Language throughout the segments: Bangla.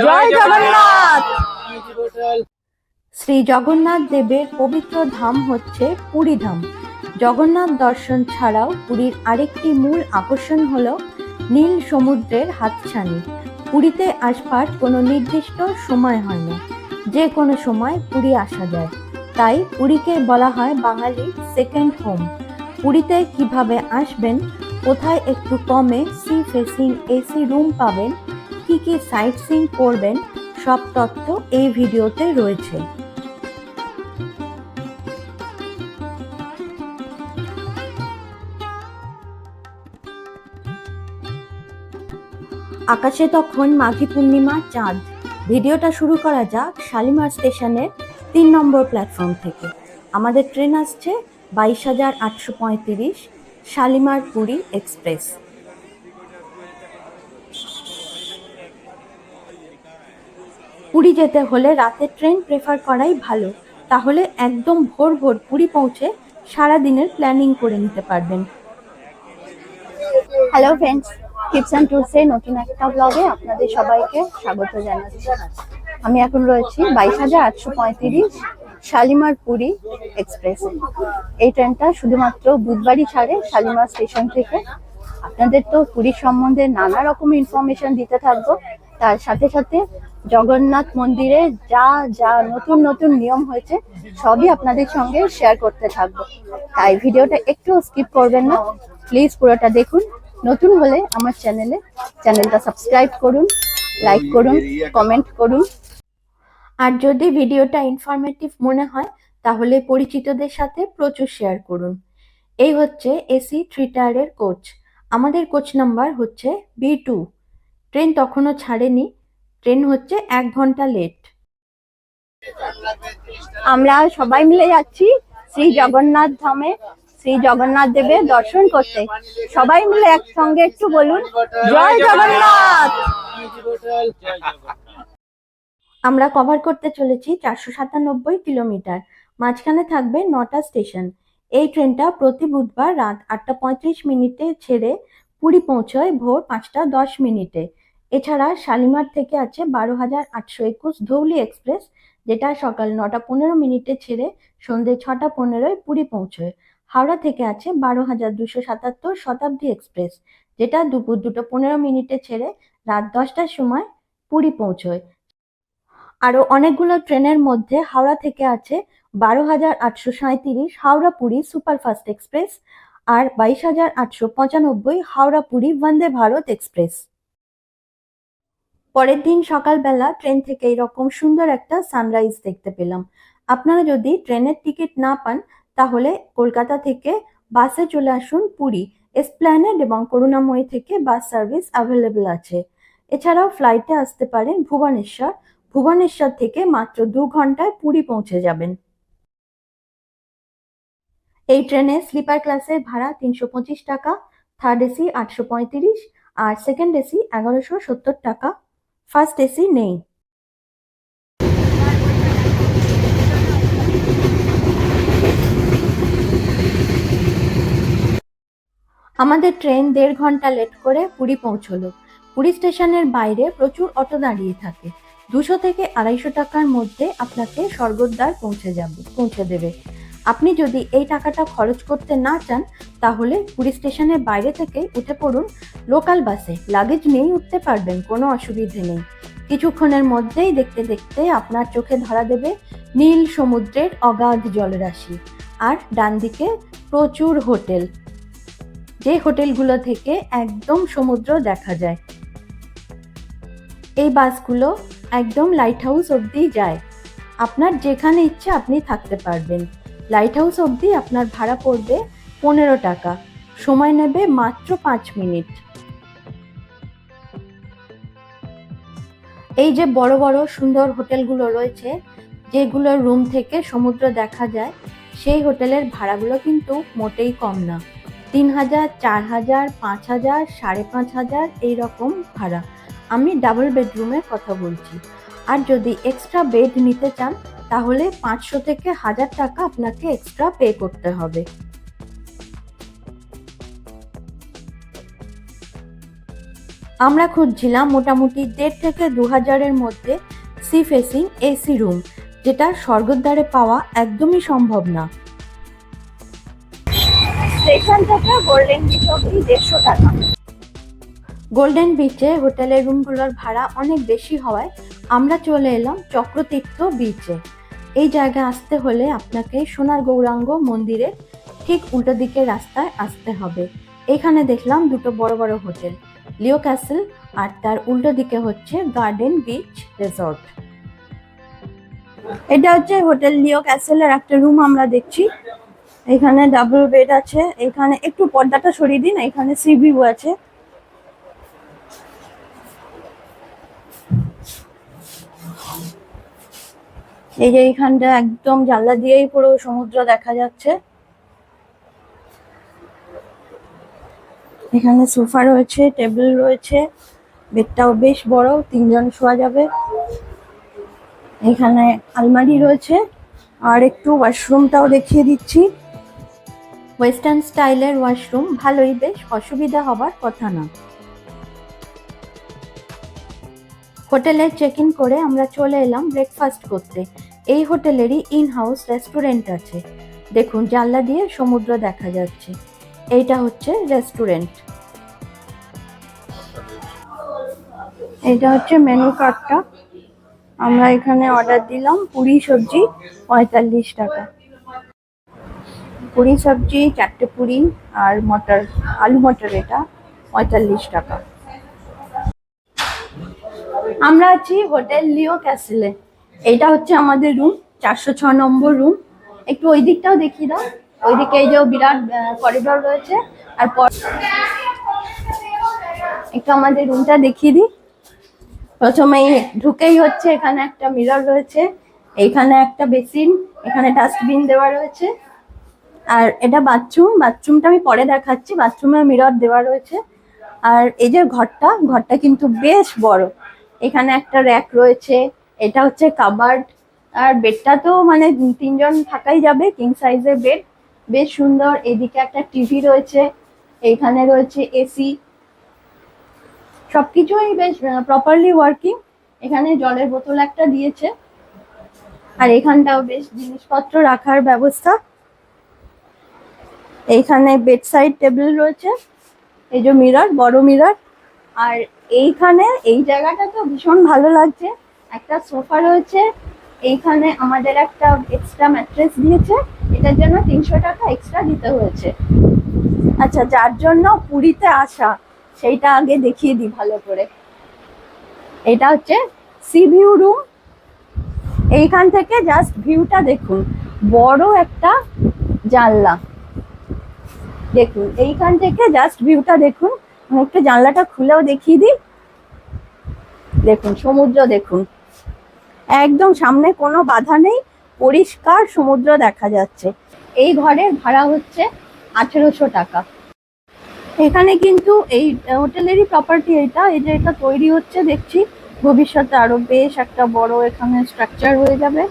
জয় জগন্নাথ! শ্রী জগন্নাথ দেবের পবিত্র ধাম হচ্ছে পুরী ধাম। জগন্নাথ দর্শন ছাড়াও পুরীর আরেকটি মূল আকর্ষণ হলো নীল সমুদ্রের হাতছানি। পুরীতে আসবার কোনো নির্দিষ্ট সময় হয় না। যে কোনো সময় পুরী আসা যায়। তাই পুরীকে বলা হয় বাঙালির সেকেন্ড হোম পুরীতে কীভাবে আসবেন কোথায় একটু কমে সি ফেসিং এসি রুম পাবেন কি কি সাইট সিং করবেন, সব তথ্য এই ভিডিওতে রয়েছে। আকাশে তখন মাঘী পূর্ণিমা চাঁদ। ভিডিওটা শুরু করা যাক শালিমার স্টেশনের তিন নম্বর প্ল্যাটফর্ম থেকে। আমাদের ট্রেন আসছে বাইশ হাজার আটশো পঁয়ত্রিশ শালিমার পুরী এক্সপ্রেস। পুরী যেতে হলে রাতে ট্রেন প্রেফার করাই ভালো। তাহলে একদম ভোর ভোর পুরী পৌঁছে সারা দিনের প্ল্যানিং করে নিতে পারবেন। হ্যালো ফ্রেন্ডস টিপস অ্যান্ড টুরসের নতুন একটা ব্লগে আপনাদের সবাইকে স্বাগত জানাচ্ছি। আমি এখন রয়েছি বাইশ হাজার আটশো পঁয়ত্রিশ শালিমার পুরী এক্সপ্রেসে এই ট্রেনটা শুধুমাত্র বুধবারই ছাড়ে শালিমার স্টেশন থেকে। আপনাদের তো পুরীর সম্বন্ধে নানা রকম ইনফরমেশন দিতে থাকব। তার সাথে সাথে জগন্নাথ মন্দিরে যা যা নতুন নতুন নিয়ম হয়েছে, সবই আপনাদের সঙ্গে শেয়ার করতে থাকব। তাই ভিডিওটা একটু স্কিপ করবেন না। প্লিজ পুরোটা দেখুন। নতুন হলে আমার চ্যানেলে চ্যানেলটা সাবস্ক্রাইব করুন লাইক করুন কমেন্ট করুন। আর যদি ভিডিওটা ইনফরমেটিভ মনে হয়, তাহলে পরিচিতদের সাথে প্রচুর শেয়ার করুন। এই হচ্ছে এসি থ্রি টায়ারের কোচ আমাদের কোচ নাম্বার হচ্ছে বি টু ট্রেন তখনও ছাড়েনি। ট্রেন হচ্ছে এক ঘণ্টা লেট। আমরা সবাই মিলে যাচ্ছি শ্রী জগন্নাথ ধামে শ্রী জগন্নাথ দেবের দর্শন করতে। সবাই মিলে একসঙ্গে একটু বলুন জয় জগন্নাথ! আমরা কভার করতে চলেছি চারশো সাতানব্বই কিলোমিটার। মাঝখানে থাকবে নটা স্টেশন। এই ট্রেনটা প্রতি বুধবার রাত আটটা পঁয়ত্রিশ মিনিটে ছেড়ে পুরী পৌঁছয় ভোর পাঁচটা দশ মিনিটে। এছাড়া শালিমার থেকে আছে বারো হাজার আটশো একুশ ধৌলি এক্সপ্রেস, যেটা সকাল নটা পনেরো মিনিটে ছেড়ে সন্ধে ছটা পনেরোয় পুরী পৌঁছয়। হাওড়া থেকে আছে বারো হাজার দুশো সাতাত্তর শতাব্দী এক্সপ্রেস, যেটা দুপুর দুটো পনেরো মিনিটে ছেড়ে রাত দশটার সময় পুরী পৌঁছয়। আরও অনেকগুলো ট্রেনের মধ্যে হাওড়া থেকে আছে বারো হাজার আটশো সাঁত্রিশ হাওড়া পুরী সুপারফাস্ট এক্সপ্রেস আর বাইশ হাজার আটশো পঁচানব্বই হাওড়া পুরী বন্দে ভারত এক্সপ্রেস। পরের দিন সকালবেলা ট্রেন থেকে এরকম সুন্দর একটা সানরাইজ দেখতে পেলাম। আপনারা যদি ট্রেনের টিকিট না পান, তাহলে কলকাতা থেকে বাসে চলে আসুন পুরী এসপ্ল্যানেড এবং করুণাময়ী থেকে বাস সার্ভিস অ্যাভেলেবল আছে। এছাড়াও ফ্লাইটে আসতে পারেন ভুবনেশ্বর ভুবনেশ্বর থেকে মাত্র দু ঘন্টায় পুরী পৌঁছে যাবেন। এই ট্রেনে স্লিপার ক্লাসের ভাড়া তিনশো পঁচিশ টাকা থার্ড এসি আটশো পঁয়ত্রিশ, আর সেকেন্ড এসি এগারোশো সত্তর টাকা। ফার্স্ট এসি নেই আমাদের ট্রেন দেড় ঘণ্টা লেট করে পুরী পৌঁছলো। পুরী স্টেশনের বাইরে প্রচুর অটো দাঁড়িয়ে থাকে। দুশো থেকে আড়াইশো টাকার মধ্যে আপনাকে স্বর্গদ্বার পৌঁছে যাবে, পৌঁছে দেবে। আপনি যদি এই টাকাটা খরচ করতে না চান, তাহলে পুরী স্টেশনের বাইরে থেকে উঠে পড়ুন। লোকাল বাসে লাগেজ নিয়েই উঠতে পারবেন, কোনো অসুবিধে নেই। কিছুক্ষণের মধ্যেই দেখতে দেখতে আপনার চোখে ধরা দেবে নীল সমুদ্রের অগাধ জলরাশি। আর ডান দিকে প্রচুর হোটেল। যে হোটেলগুলো থেকে একদম সমুদ্র দেখা যায়। এই বাসগুলো একদম লাইট হাউস অবধি যায়। আপনার যেখানে ইচ্ছে আপনি থাকতে পারবেন। লাইট হাউস অবধি আপনার ভাড়া পড়বে পনেরো টাকা। সময় নেবে মাত্র পাঁচ মিনিট। এই যে বড় বড় সুন্দর হোটেলগুলো রয়েছে যেগুলোর রুম থেকে সমুদ্র দেখা যায়, সেই হোটেলের ভাড়াগুলো কিন্তু মোটেই কম না। তিন হাজার, চার হাজার, পাঁচ হাজার, সাড়ে পাঁচ হাজার এইরকম ভাড়া। আমি ডাবল বেডরুমের কথা বলছি। আর যদি এক্সট্রা বেড নিতে চান তাহলে পাঁচশো থেকে হাজার টাকা আপনাকে এক্সট্রা পে করতে হবে। আমরা খুঁজছিলাম মোটামুটি দেড় থেকে দু হাজারের মধ্যে সি ফেসিং এসি রুম যেটা স্বর্গদ্বারে পাওয়া একদমই সম্ভব না। স্টেশন থেকে গোল্ডেন বিচ অব্দি দেড়শো টাকা। গোল্ডেন বিচে হোটেলের রুমগুলোর ভাড়া অনেক বেশি হওয়ায় আমরা চলে এলাম চক্রতীর্থ বিচে এই জায়গায় আসতে হলে আপনাকে সোনার গৌরাঙ্গ মন্দিরের ঠিক উল্টো দিকের রাস্তায় আসতে হবে। এখানে দেখলাম দুটো বড় বড় হোটেল, লিও ক্যাসেল আর তার উল্টো দিকে হচ্ছে গার্ডেন বিচ রিসর্ট। এটা হচ্ছে হোটেল লিও ক্যাসেলের একটা রুম আমরা দেখছি। এখানে ডাবল বেড আছে, এখানে একটু পর্দাটা সরিয়ে দিন, এখানে সি ভিউ আছে। এই যে এইখানটা একদম জানলা দিয়েই পুরো সমুদ্র দেখা যাচ্ছে। এখানে সোফা রয়েছে, টেবিল রয়েছে, বেডটাও বেশ বড়, তিনজন শোয়া যাবে। এখানে আলমারি রয়েছে, আর একটু ওয়াশরুমটাও দেখিয়ে দিচ্ছি। ওয়েস্টার্ন স্টাইলের ওয়াশরুম, ভালোই বেশ, অসুবিধা হবার কথা না। হোটেলে চেক ইন করে আমরা চলে এলাম ব্রেকফাস্ট করতে। এই হোটেলেরই ইন হাউস রেস্টুরেন্ট আছে। দেখুন, জানলা দিয়ে সমুদ্র দেখা যাচ্ছে। এইটা হচ্ছে রেস্টুরেন্ট এটা হচ্ছে মেনু কার্ডটা আমরা এখানে অর্ডার দিলাম পুরি সবজি পঁয়তাল্লিশ টাকা। পুরি সবজি, চারটে পুরি আর মটর, আলু মটর এটা পঁয়তাল্লিশ টাকা। আমরা আছি হোটেল লিও ক্যাসেলে। এটা হচ্ছে আমাদের রুম চারশো ছ নম্বর রুম একটু ওই দিকটাও দেখিয়ে দাও। ওইদিকে এই যে বিরাট করিডোর রয়েছে। আর একটু আমাদের রুমটা দেখিয়ে দিই। প্রথমেই ঢুকেই হচ্ছে, এখানে একটা মিরর রয়েছে। এইখানে একটা বেসিন এখানে ডাস্টবিন দেওয়া রয়েছে। আর এটা বাথরুম বাথরুমটা আমি পরে দেখাচ্ছি। বাথরুমে মিরর দেওয়া রয়েছে। আর এই যে ঘরটা ঘরটা কিন্তু বেশ বড়। এখানে একটা র্যাক রয়েছে। এটা হচ্ছে কাবার্ড। আর বেডটা তো মানে তিনজন থাকাই যাবে কিং সাইজের বেড। বেশ সুন্দর, এদিকে একটা টিভি রয়েছে, এইখানে রয়েছে এসি সবকিছুই বেশ প্রপারলি ওয়ার্কিং এখানে জলের বোতল একটা দিয়েছে। আর এখানটাও বেশ জিনিসপত্র রাখার ব্যবস্থা। এইখানে বেড সাইড টেবিল রয়েছে, এই যে মিরর বড় মিরর আর এইখানে, এই জায়গাটা তো ভীষণ ভালো লাগছে। একটা সোফা রয়েছে, এইখানে আমাদের একটা এক্সট্রা ম্যাট্রেস দিয়েছে, এটার জন্য তিনশো টাকা এক্সট্রা দিতে হয়েছে। আচ্ছা যার জন্য পুরীতে আসা, সেইটা আগে দেখিয়ে দিই ভালো করে। এটা হচ্ছে সি ভিউ রুম। এইখান থেকে জাস্ট ভিউটা দেখুন, বড় একটা জানলা। দেখুন, এইখান থেকে জাস্ট ভিউটা দেখুন একটু জানলাটা খুলেও দেখিয়ে দিই। দেখুন, সমুদ্র দেখুন। একদম সামনে কোনো বাধা নেই, পরিষ্কার সমুদ্র দেখা যাচ্ছে। এই ঘরের ভাড়া হচ্ছে আঠেরোশো টাকা। এখানে কিন্তু এই হোটেলেরই প্রপার্টি এটা এই যে এটা তৈরি হচ্ছে দেখছি, ভবিষ্যতে আরও বেশ একটা বড় এখানে স্ট্রাকচার হয়ে যাবে।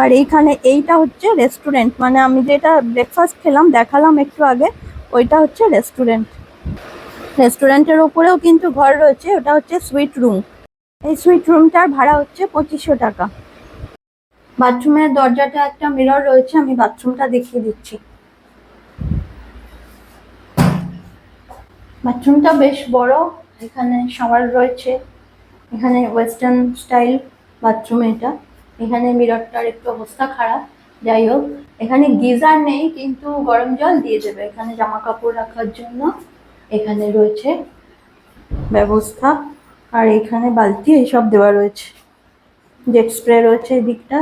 আর এইখানে এইটা হচ্ছে রেস্টুরেন্ট মানে আমি যেটা ব্রেকফাস্ট খেলাম, দেখালাম একটু আগে, ওইটা হচ্ছে রেস্টুরেন্ট রেস্টুরেন্টের ওপরেও কিন্তু ঘর রয়েছে, ওটা হচ্ছে সুইট রুম এই সুইট রুমটার ভাড়া হচ্ছে পঁচিশশো টাকা। বাথরুমের দরজাটা একটা মিরর রয়েছে, আমি বাথরুমটা দেখিয়ে দিচ্ছি। বাথরুমটা বেশ বড়, এখানে শাওয়ার রয়েছে, এখানে ওয়েস্টার্ন স্টাইল বাথরুম এটা। এখানে মিররটার একটু অবস্থা খারাপ, যাই হোক। এখানে গিজার নেই, কিন্তু গরম জল দিয়ে দেবে। এখানে জামা কাপড় রাখার জন্য এখানে রয়েছে ব্যবস্থা। আর এখানে বালতি এইসব দেওয়া রয়েছে। জেট স্প্রে রয়েছে এদিকটা।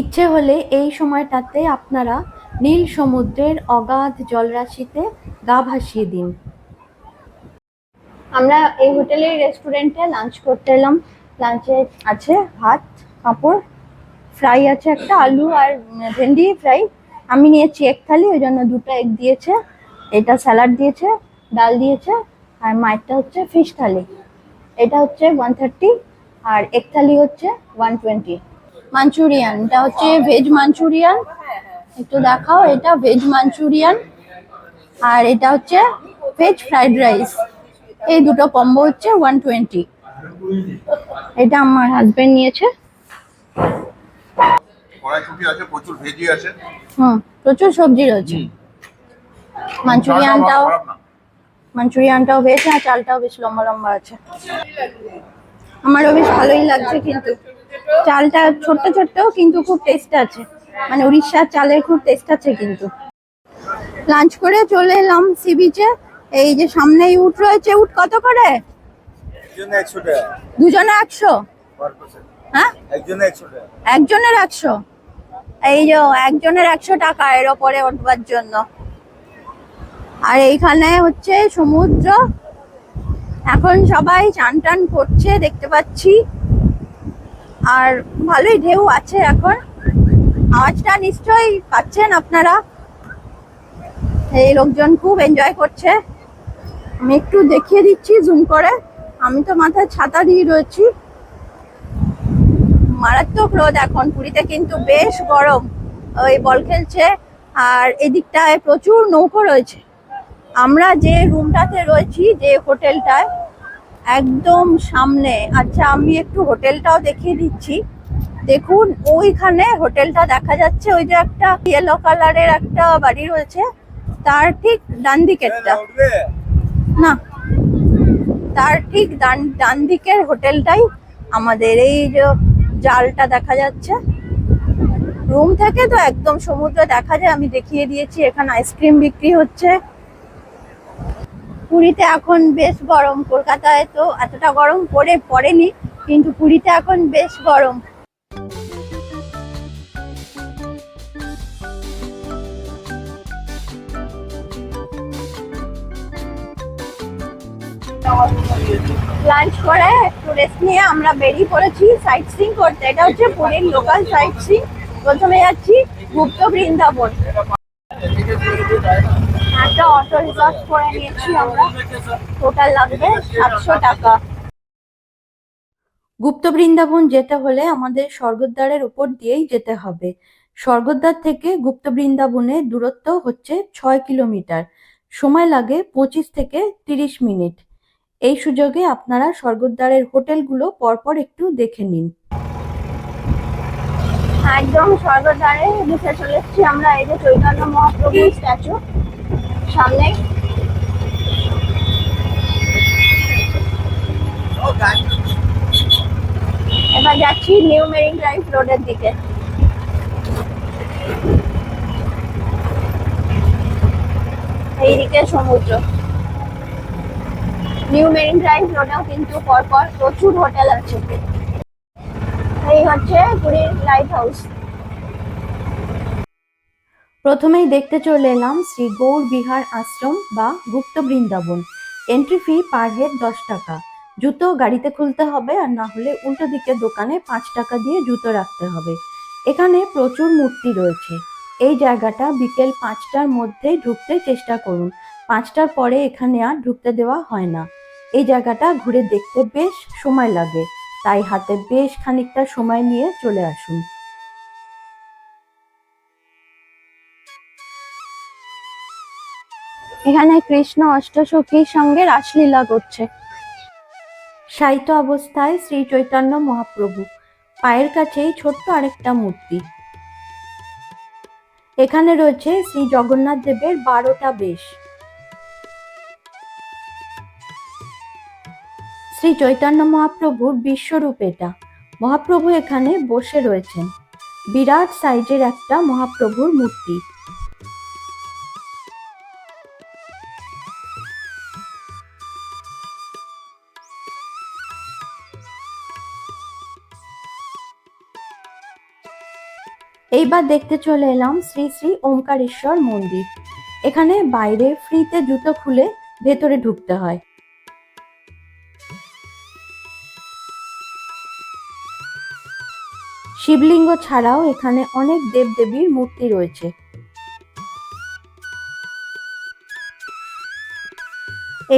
ইচ্ছে হলে এই সময়টাতে আপনারা নীল সমুদ্রের অগাধ জলরাশিতে গা ভাসিয়ে দিন। আমরা এই হোটেলের রেস্টুরেন্টে লাঞ্চ করতে এলাম। লাঞ্চে আছে ভাত, পাঁপড় ফ্রাই আছে একটা, আলু আর ভেন্ডি ফ্রাই আমি নিয়েছি এক থালি, ওই জন্য দুটো এগ দিয়েছে। এটা স্যালাড দিয়েছে, ডাল দিয়েছে। আর মায়েরটা হচ্ছে ফিশ থালি এটা হচ্ছে ওয়ান থার্টি আর এক থালি হচ্ছে ওয়ান টোয়েন্টি মাঞ্চুরিয়ান এটা হচ্ছে ভেজ মাঞ্চুরিয়ান একটু দেখাও এটা ভেজ মাঞ্চুরিয়ান আর এটা হচ্ছে ভেজ ফ্রাইড রাইস এই দুটো কম্বো হচ্ছে ওয়ান টোয়েন্টি এটা আমার হাজবেন্ড নিয়েছে। প্রচুর সবজি রয়েছে। মাঞ্চুরিয়ানটাও। মাঞ্চুরিয়ানটাও ভেজ আর চালটাও বেশ লম্বা লম্বা আছে। আমারও বেশ ভালোই লাগছে কিন্তু। চালটা ছোট্ট ছোট্ট কিন্তু খুব টেস্ট আছে। মানে উড়িষ্যার চালের খুব টেস্ট আছে কিন্তু। লাঞ্চ করে চলে এলাম সি বিচে এই যে সামনেই উট রয়েছে। উট কত করে? দুজনে একশো হ্যাঁ? একজনের একশো? এই যে একজনের একশো টাকা এর ওপরে উঠবার জন্য। আর এইখানে হচ্ছে সমুদ্র। এখন সবাই চান টান করছে, দেখতে পাচ্ছি। আর ভালোই ঢেউ আছে এখন। আওয়াজটা নিশ্চয়ই পাচ্ছেন আপনারা। এই লোকজন খুব এনজয় করছে। আমি একটু দেখিয়ে দিচ্ছি জুম করে। আমি তো মাথায় ছাতা দিয়ে রয়েছি। মারাত্মক রোদ এখন, পুরীতে কিন্তু বেশ গরম। ওই বল খেলছে। আর এদিকটায় প্রচুর নৌকো রয়েছে। আমরা যে রুমটাতে রয়েছি যে হোটেলটায় একদম সামনে। আচ্ছা আমি একটু হোটেলটাও দেখিয়ে দিচ্ছি। দেখুন ওইখানে হোটেলটা দেখা যাচ্ছে ওই যে একটা ইয়েলো কালারের একটা বাড়ি রয়েছে তার ঠিক ডান দিকেরটা। না তার ঠিক ডান ডান দিকের হোটেলটাই আমাদের। এই যে জালটা দেখা যাচ্ছে রুম থেকে তো একদম সমুদ্র দেখা যায় আমি দেখিয়ে দিয়েছি এখানে আইসক্রিম বিক্রি হচ্ছে। পুরীতে এখন বেশ গরম। কলকাতায় তো এতটা গরম পড়ে, পড়েনি, কিন্তু পুরীতে এখন বেশ গরম। লাঞ্চ করে, একটু রেস্ট নিয়ে আমরা বেরিয়ে পড়েছি সাইট সিং করতে। এটা হচ্ছে পুরীর লোকাল সাইট সিং প্রথমে যাচ্ছি গুপ্ত বৃন্দাবন। একটা অটো রিজার্ভ করে নিয়েছি আমরা। টোটাল লাগবে সাতশো টাকা। গুপ্ত বৃন্দাবন যেতে হলে আমাদের স্বর্গদ্বারের উপর দিয়েই যেতে হবে। স্বর্গদ্বার থেকে গুপ্ত বৃন্দাবনের দূরত্ব হচ্ছে ছয় কিলোমিটার। সময় লাগে পঁচিশ থেকে তিরিশ মিনিট। এই সুযোগে আপনারা স্বর্গদ্বারের হোটেলগুলো পরপর একটু দেখে নিন। একদম স্বর্গদ্বারে ঢুকে চলে আমরা এই যে চৈতন্য মহাপ্রভুর স্ট্যাচু সামনে। এবার যাচ্ছি নিউ মেরিন ড্রাইভ রোডের দিকে। এইদিকে সমুদ্র। নিউ মেরিন ড্রাইভ রোডেও কিন্তু পরপর প্রচুর হোটেল আছে। এই হচ্ছে পুরীর লাইট হাউস প্রথমেই দেখতে চলে এলাম শ্রী গৌর বিহার আশ্রম বা Gupta Vrindavan. Entry fee per head দশ টাকা। জুতো গাড়িতে খুলতে হবে আর না হলে উল্টো দিকের দোকানে পাঁচ টাকা দিয়ে জুতো রাখতে হবে। এখানে প্রচুর মূর্তি রয়েছে। এই জায়গাটা বিকেল পাঁচটার মধ্যে ঢুকতে চেষ্টা করুন। পাঁচটার পরে এখানে আর ঢুকতে দেওয়া হয় না। এই জায়গাটা ঘুরে দেখতে বেশ সময় লাগে। তাই হাতে বেশ খানিকটা সময় নিয়ে চলে আসুন। এখানে কৃষ্ণ অষ্টসখীর সঙ্গে রাসলীলা করছে। শায়িত অবস্থায় শ্রী চৈতন্য মহাপ্রভু। পায়ের কাছেই ছোট্ট আরেকটা মূর্তি। এখানে রয়েছে শ্রী জগন্নাথ দেবের বারোটা বেশ। শ্রী চৈতন্য মহাপ্রভুর বিশ্বরূপ এটা। মহাপ্রভু এখানে বসে রয়েছেন। বিরাট সাইজের একটা মহাপ্রভুর মূর্তি। এইবার দেখতে চলে এলাম শ্রী শ্রী ওমকারেশ্বর মন্দির। এখানে বাইরে ফ্রিতে জুতো খুলে ভেতরে ঢুকতে হয়। শিবলিঙ্গ ছাড়াও এখানে অনেক দেবদেবীর মূর্তি রয়েছে।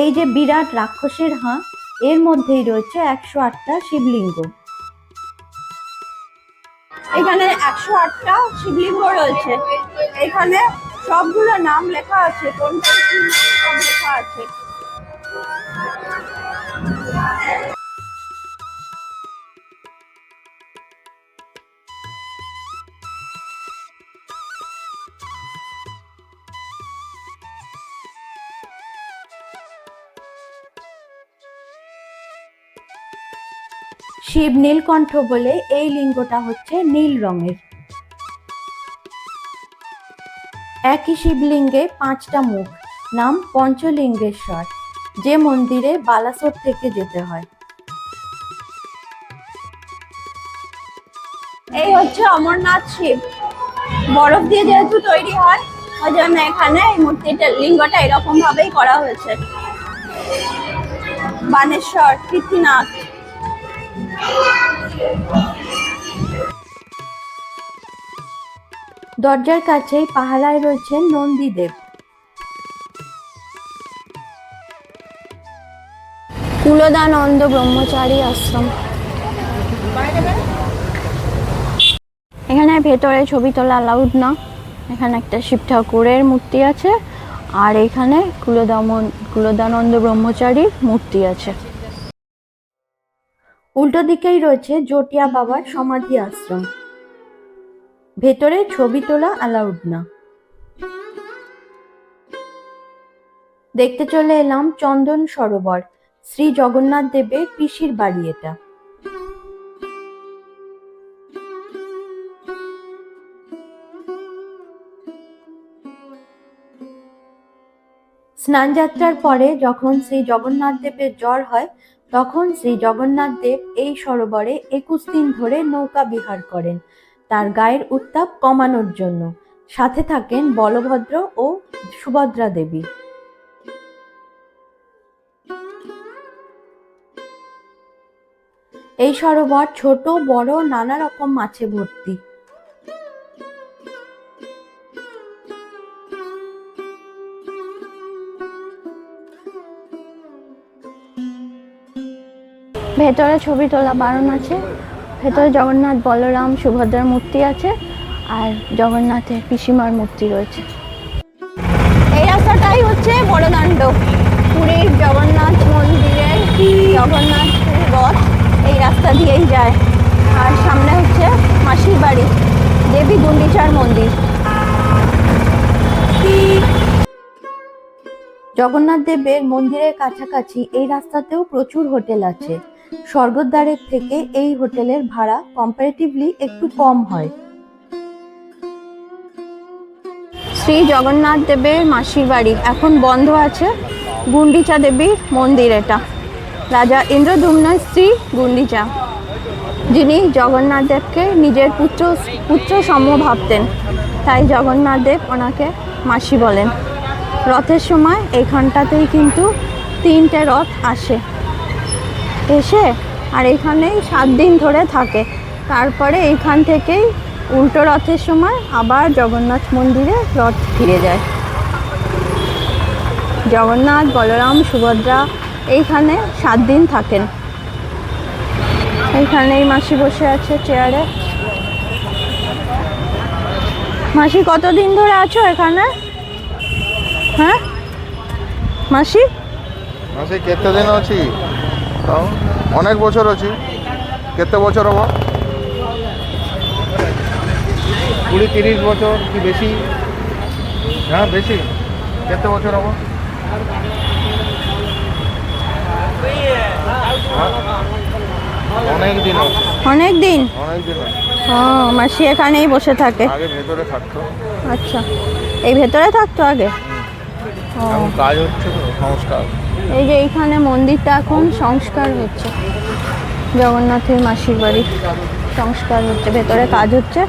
এই যে বিরাট রাক্ষসের হাঁ, এর মধ্যেই রয়েছে একশো আটটা শিবলিঙ্গ। এখানে একশো আটটা শিবলিঙ্গ রয়েছে। এখানে সবগুলো নাম লেখা আছে কোনটা নাম লেখা আছে। শিব নীলকণ্ঠ বলে এই লিঙ্গটা হচ্ছে নীল রঙের। একই শিবলিঙ্গে পাঁচটা মুখ, নাম পঞ্চলিঙ্গেশ্বর, যে মন্দিরে বালাসোর থেকে যেতে হয়। এই হচ্ছে অমরনাথ শিব। বরফ দিয়ে যেহেতু তৈরি হয় ওই জন্য এখানে এই মূর্তিটা, লিঙ্গটা এরকম ভাবেই করা হয়েছে। বানেশ্বর পৃথ্বীনাথ দরজার কাছেই পাহারায় রয়েছেন নন্দীদেব। কুলদানন্দ ব্রহ্মচারী আশ্রম। এখানে ভেতরে ছবি তোলা অ্যালাউড না। এখানে একটা শিব ঠাকুরের মূর্তি আছে, আর এখানে কুলদামন কুলদানন্দ ব্রহ্মচারীর মূর্তি আছে। উল্টো দিকেই রয়েছে জটিয়া বাবার সমাধি আশ্রম। ভেতরে ছবি তোলা অ্যালাউড না। দেখতে চলে এলাম চন্দন সরোবর, শ্রী জগন্নাথ দেবের পিসির বাড়ি এটা। স্নানযাত্রার পরে যখন শ্রী জগন্নাথ দেবের জ্বর হয় তখন শ্রী জগন্নাথ দেব এই সরোবরে একুশ দিন ধরে নৌকা বিহার করেন। তার গায়ের উত্তাপ কমানোর জন্য। সাথে থাকেন বলভদ্র ও সুভদ্রা দেবী। এই সরোবর ছোট, বড়, নানা রকম মাছে ভর্তি। ভেতরে ছবি তোলা বারণ আছে। ভেতরে জগন্নাথ, বলরাম, সুভদ্রার মূর্তি আছে আর জগন্নাথের পিসিমার মূর্তি রয়েছে। এই রাস্তাটাই হচ্ছে বড়দাণ্ড। পুরীর জগন্নাথ মন্দিরের জগন্নাথ রথ এই রাস্তা দিয়েই যায়। আর সামনে হচ্ছে মাসির বাড়ি, দেবী গুন্ডিচার মন্দির। জগন্নাথ দেবের মন্দিরের কাছাকাছি এই রাস্তাতেও প্রচুর হোটেল আছে। স্বর্গদ্বারের থেকে এই হোটেলের ভাড়া কম্পারেটিভলি একটু কম হয়। শ্রী জগন্নাথ দেবের মাসির বাড়ি। এখন বন্ধ আছে গুন্ডিচা দেবীর মন্দির এটা। রাজা ইন্দ্রদুম্নের স্ত্রী গুন্ডিচা, যিনি জগন্নাথ দেবকে নিজের পুত্র পুত্র সম ভাবতেন। তাই জগন্নাথ দেব ওনাকে মাসি বলেন। রথের সময় এইখানটাতেই কিন্তু তিনটে রথ আসে। এসে আর এখানেই সাত দিন ধরে থাকে। তারপরে এইখান থেকেই উল্টো রথের সময় আবার জগন্নাথ মন্দিরে রথ ফিরে যায়। জগন্নাথ, বলরাম, সুভদ্রা এইখানে সাত দিন থাকেন। এইখানেই মাসি বসে আছে চেয়ারে মাসি, কতদিন ধরে আছো এখানে? হ্যাঁ? মাসি? মাসে কেতে দিন ଅଛି তাও অনেক বছর ଅଛି কেতে বছর হব? কুড়ি তিরিশ বছর কি বেশি? হ্যাঁ বেশি। কেতে বছর হব? হ্যাঁ? অনেক দিন আছে অনেক দিন? অনেক দিন ও মাসি এখানেই বসে থাকে। আগে ভেতরে থাকতো। আচ্ছা। এই ভেতরে থাকতো আগে? কাজ হচ্ছে তো সংস্কার। এই যে এইখানে মন্দিরটা এখন সংস্কার হচ্ছে। জগন্নাথের মাসির বাড়ি সংস্কার হচ্ছে ভেতরে কাজ হচ্ছে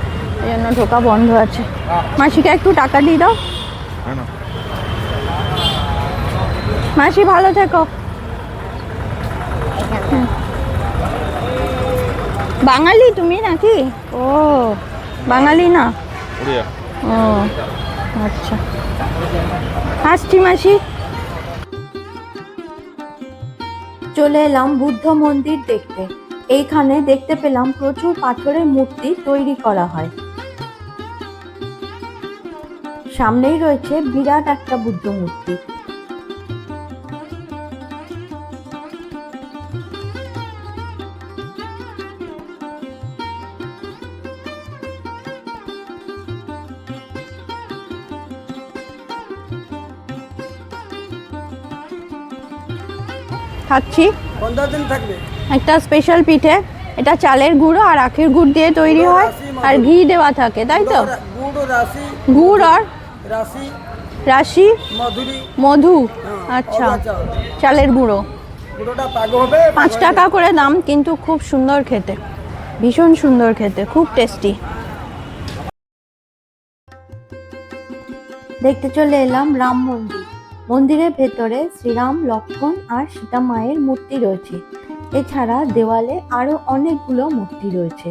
এই জন্য ঢোকা বন্ধ আছে। মাসিকে একটু টাকা দিয়ে দাও। হ্যাঁ মাসি ভালো থেকো। বাঙালি তুমি নাকি? ও বাঙালি না? ও আচ্ছা। আসছি মাসি। চলে এলাম বুদ্ধ মন্দির দেখতে। এইখানে দেখতে পেলাম প্রচুর পাথরের মূর্তি তৈরি করা হয়। সামনেই রয়েছে বিরাট একটা বুদ্ধ মূর্তি। খাচ্ছি। একটা স্পেশাল পিঠে। এটা চালের গুঁড়ো আর আখের গুড় দিয়ে তৈরি হয় আর ঘি দেওয়া থাকে তাই তো? গুড় আর রাশি মধু। হ্যাঁ, আচ্ছা চালের গুঁড়ো। পাঁচ টাকা করে দাম কিন্তু খুব সুন্দর খেতে। ভীষণ সুন্দর খেতে খুব টেস্টি দেখতে চলে এলাম রাম মন্দির। মন্দিরের ভেতরে শ্রীরাম লক্ষ্মণ আর সীতা মায়ের মূর্তি রয়েছে। এছাড়া দেওয়ালে আরও অনেকগুলো মূর্তি রয়েছে।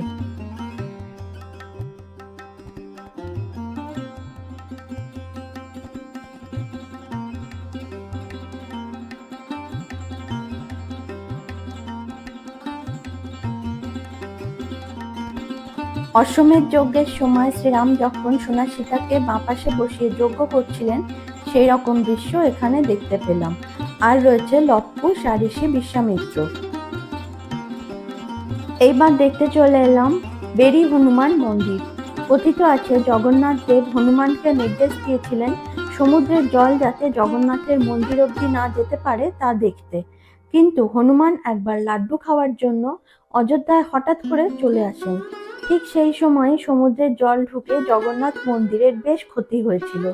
অশ্বমেধ যজ্ঞের সময় শ্রীরাম যখন সোনা সীতাকে বাঁ পাশে বসিয়ে যজ্ঞ করছিলেন সেই রকম দৃশ্য এখানে দেখতে পেলাম। আর রয়েছে লটকুশ আর ঋষি বিশ্বামিত্র। এইবার দেখতে চলে এলাম বেরি হনুমান মন্দির। কথিত আছে, জগন্নাথ দেব হনুমানকে নির্দেশ দিয়েছিলেন সমুদ্রের জল যাতে জগন্নাথের মন্দির অবধি না যেতে পারে তা দেখতে। কিন্তু হনুমান একবার লাড্ডু খাওয়ার জন্য অযোধ্যায় হঠাৎ করে চলে আসেন। ঠিক সেই সময় সমুদ্রের জল ঢুকে জগন্নাথ মন্দিরের বেশ ক্ষতি হয়েছিল।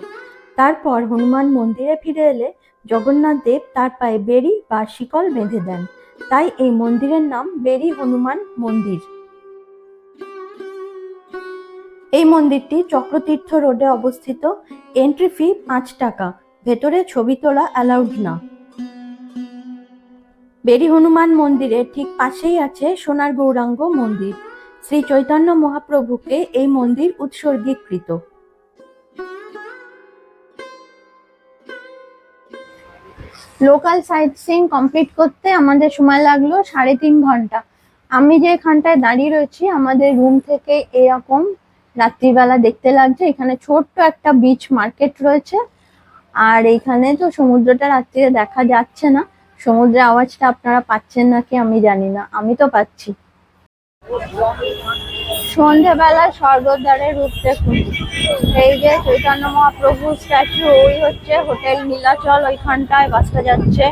তারপর হনুমান মন্দিরে ফিরে এলে জগন্নাথ দেব তার পায়ে বেরি বা শিকল বেঁধে দেন। তাই এই মন্দিরের নাম বেরি হনুমান মন্দির। এই মন্দিরটি চক্রতীর্থ রোডে অবস্থিত। এন্ট্রি ফি পাঁচ টাকা। ভেতরে ছবি তোলা অ্যালাউড না। বেরি হনুমান মন্দিরের ঠিক পাশেই আছে সোনার গৌরাঙ্গ মন্দির। শ্রী চৈতন্য মহাপ্রভুকে এই মন্দির উৎসর্গীকৃত। লোকাল সাইট সিং কমপ্লিট করতে আমাদের সময় লাগল সাড়ে তিন ঘণ্টা। আমি যে এখানটায় দাঁড়িয়ে রয়েছি, আমাদের রুম থেকে এরকম রাত্রিবেলা দেখতে লাগছে। এখানে ছোট্ট একটা বিচ মার্কেট রয়েছে। আর এখানে তো সমুদ্রটা রাত্রিতে দেখা যাচ্ছে না। সমুদ্রের আওয়াজটা আপনারা পাচ্ছেন নাকি আমি জানি না। আমি তো পাচ্ছি। সন্ধেবেলা স্বর্গদ্বারের রূপ দেখুন। এই যে চৈতন্য মহাপ্রভু স্ট্যাচু ওই হচ্ছে হোটেল নীলাচল, ওইখানটায় বাসটা যাচ্ছে।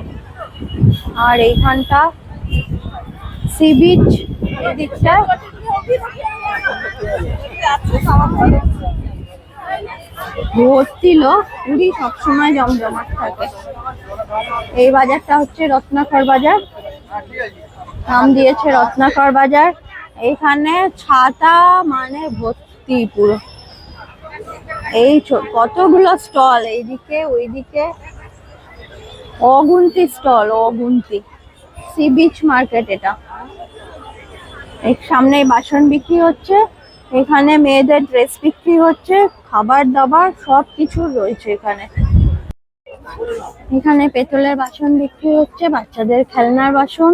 আর এইখানটা সি বিচ ভর্তি লোক, পুরী সবসময় জমজমাট থাকে। এই বাজারটা হচ্ছে রত্নাকর বাজার। নাম দিয়েছে রত্নাকর বাজার। এইখানে ছাতা মানে ভর্তি পুরো। এই কতগুলো স্টল? এইদিকে, ওইদিকে। অগুন্তি স্টল, অগুন্তি। সি বিচ মার্কেট এটা। এই সামনে বাসন বিক্রি হচ্ছে, এখানে মেয়েদের ড্রেস বিক্রি হচ্ছে, খাবার দাবার সব কিছু রয়েছে এখানে। এখানে পেতলের বাসন বিক্রি হচ্ছে, বাচ্চাদের খেলনার বাসন।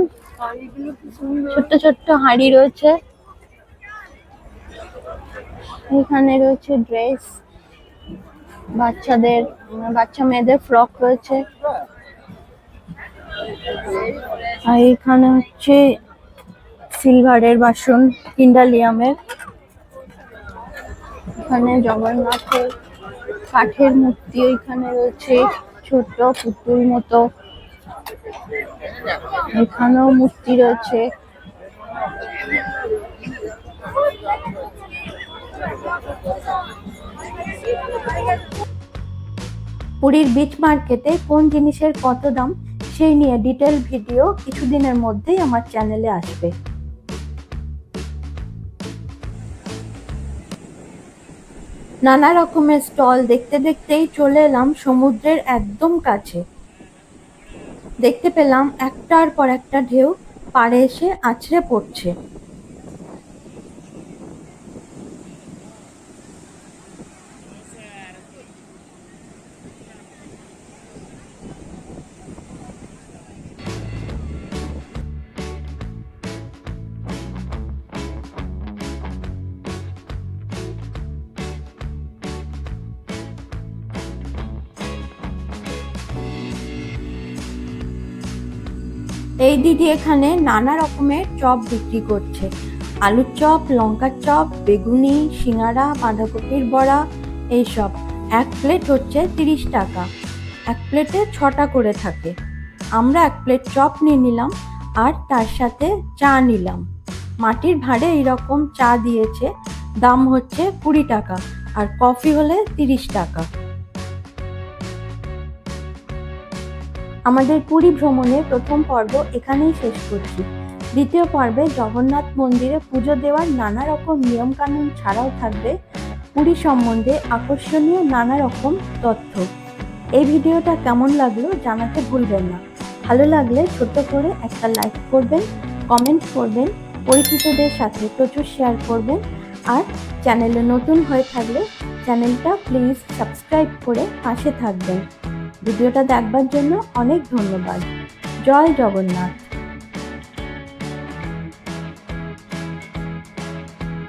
ছোট্ট ছোট্ট হাঁড়ি রয়েছে। এখানে রয়েছে ড্রেস। বাচ্চাদের, বাচ্চা মেয়েদের ফ্রক রয়েছে। আর এখানে হচ্ছে সিলভারের বাসন, কিন্ডালিয়ামের। এখানে জগন্নাথের কাঠের মূর্তি, এখানে রয়েছে ছোট্ট পুতুল মতো। এখানেও মূর্তি রয়েছে। পুরীর বিচ মার্কেটে কোন জিনিসের কত দাম, সেই নিয়ে ডিটেল ভিডিও কিছুদিনের মধ্যেই আমার চ্যানেলে আসবে। নানা রকমের স্টল দেখতে দেখতেই চলে এলাম সমুদ্রের একদম কাছে। দেখতে পেলাম একটার পর একটা ঢেউ পাড়ে এসে আছড়ে পড়ছে। এখানে নানা রকমের চপ বিক্রি করছে। আলুর চপ, লঙ্কার চপ, বেগুনি সিঙ্গারা বাঁধাকপির বড়া, এইসব। এক প্লেট হচ্ছে তিরিশ টাকা। এক প্লেটে ছটা করে থাকে। আমরা এক প্লেট চপ নিয়ে নিলাম আর তার সাথে চা নিলাম। মাটির ভাঁড়ে এইরকম চা দিয়েছে। দাম হচ্ছে কুড়ি টাকা আর কফি হলে তিরিশ টাকা। আমাদের পুরী ভ্রমণের প্রথম পর্ব এখানেই শেষ করছি। দ্বিতীয় পর্বে জগন্নাথ মন্দিরে পুজো দেওয়ার নানা রকম নিয়মকানুন ছাড়াও থাকবে পুরী সম্বন্ধে আকর্ষণীয় নানা রকম তথ্য। এই ভিডিওটা কেমন লাগল জানাতে ভুলবেন না। ভালো লাগলে ছোট্ট করে একটা লাইক করবেন, কমেন্ট করবেন, পরিচিতদের সাথে প্রচুর শেয়ার করবেন, আর চ্যানেলে নতুন হয়ে থাকলে চ্যানেলটা প্লিজ সাবস্ক্রাইব করে পাশে থাকবেন। ভিডিওটা দেখবার জন্য অনেক ধন্যবাদ। জয় জগন্নাথ।